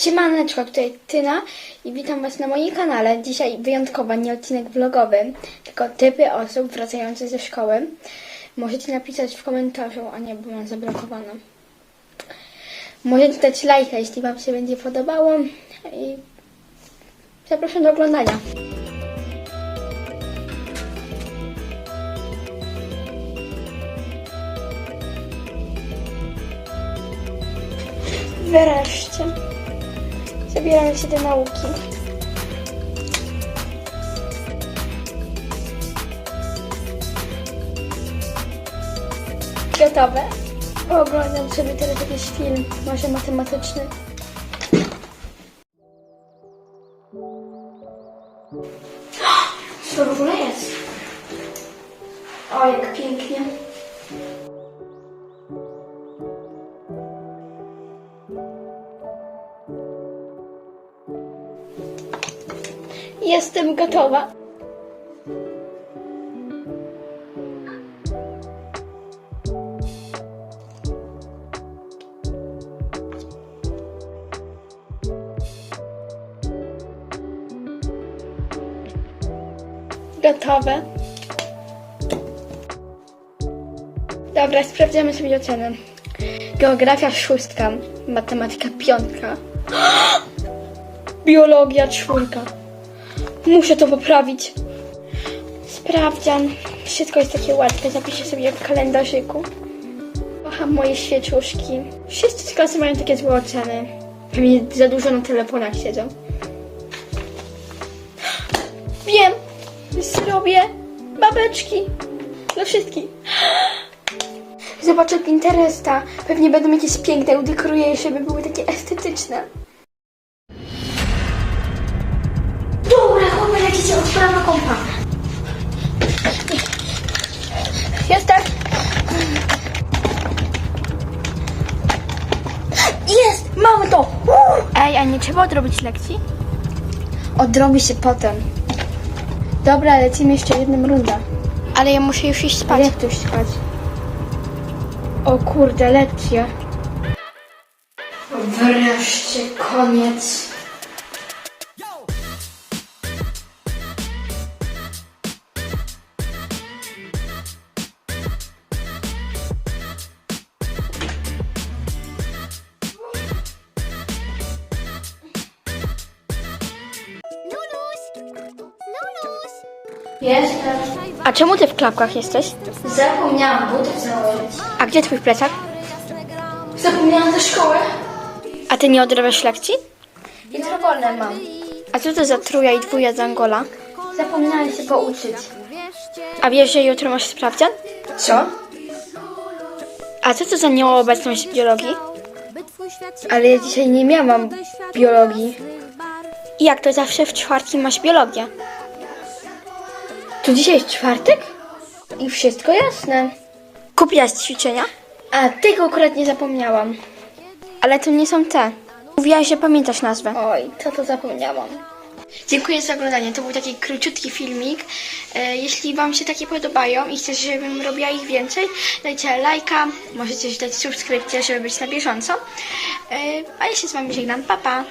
Siemaneczko, tutaj Tyna i witam Was na moim kanale. Dzisiaj wyjątkowo nie odcinek vlogowy, tylko typy osób wracających ze szkoły. Możecie napisać w komentarzu, a nie, bo mam. Możecie dać lajka, jeśli Wam się będzie podobało i zapraszam do oglądania. Wreszcie. Zabieramy się do nauki. Gotowe? Oglądam sobie teraz jakiś film, może matematyczny. Co w ogóle jest? O, jak pięknie. Jestem gotowa. Gotowe. Dobra, sprawdzamy sobie ocenę. Geografia szóstka, matematyka piątka, biologia czwórka. Muszę to poprawić. Sprawdzian. Wszystko jest takie łatwe. Zapiszę sobie w kalendarzyku. Kocham moje świeczuszki. Wszyscy z klasy mają takie złe oceny. Pewnie za dużo na telefonach siedzą. Wiem! Zrobię babeczki. Dla wszystkich. Zobaczę Pinteresta. Pewnie będą jakieś piękne. Udekruję je, żeby były takie estetyczne. Kompa. Jestem. Jest! Mamy to! Ej, a nie trzeba odrobić lekcji? Odrobi się potem. Dobra, lecimy jeszcze jedną rundę. Ale ja muszę już iść spać. Jak tu spać? O kurde, lekcja. Wreszcie koniec. Jestem. A czemu ty w klapkach jesteś? Zapomniałam butów założyć. A gdzie twój plecak? Zapomniałam ze szkoły. A ty nie odrabiasz lekcji? Jutro wolne mam. A co to za truja i dwuja z Angola? Zapomniałam się pouczyć. A wiesz, że jutro masz sprawdzian? Co? A co to za nieobecność w biologii? Ale ja dzisiaj nie miałam biologii. I jak to zawsze w czwartki masz biologię? To dzisiaj jest czwartek? I wszystko jasne. Kupiłaś ćwiczenia? A tego akurat nie zapomniałam. Ale to nie są te. Mówiłaś, że pamiętasz nazwę. Oj, to to zapomniałam. Dziękuję za oglądanie. To był taki króciutki filmik. E, jeśli Wam się takie podobają i chcecie, żebym robiła ich więcej, dajcie lajka, możecie dać subskrypcję, żeby być na bieżąco. E, a ja się z Wami żegnam. Pa, pa!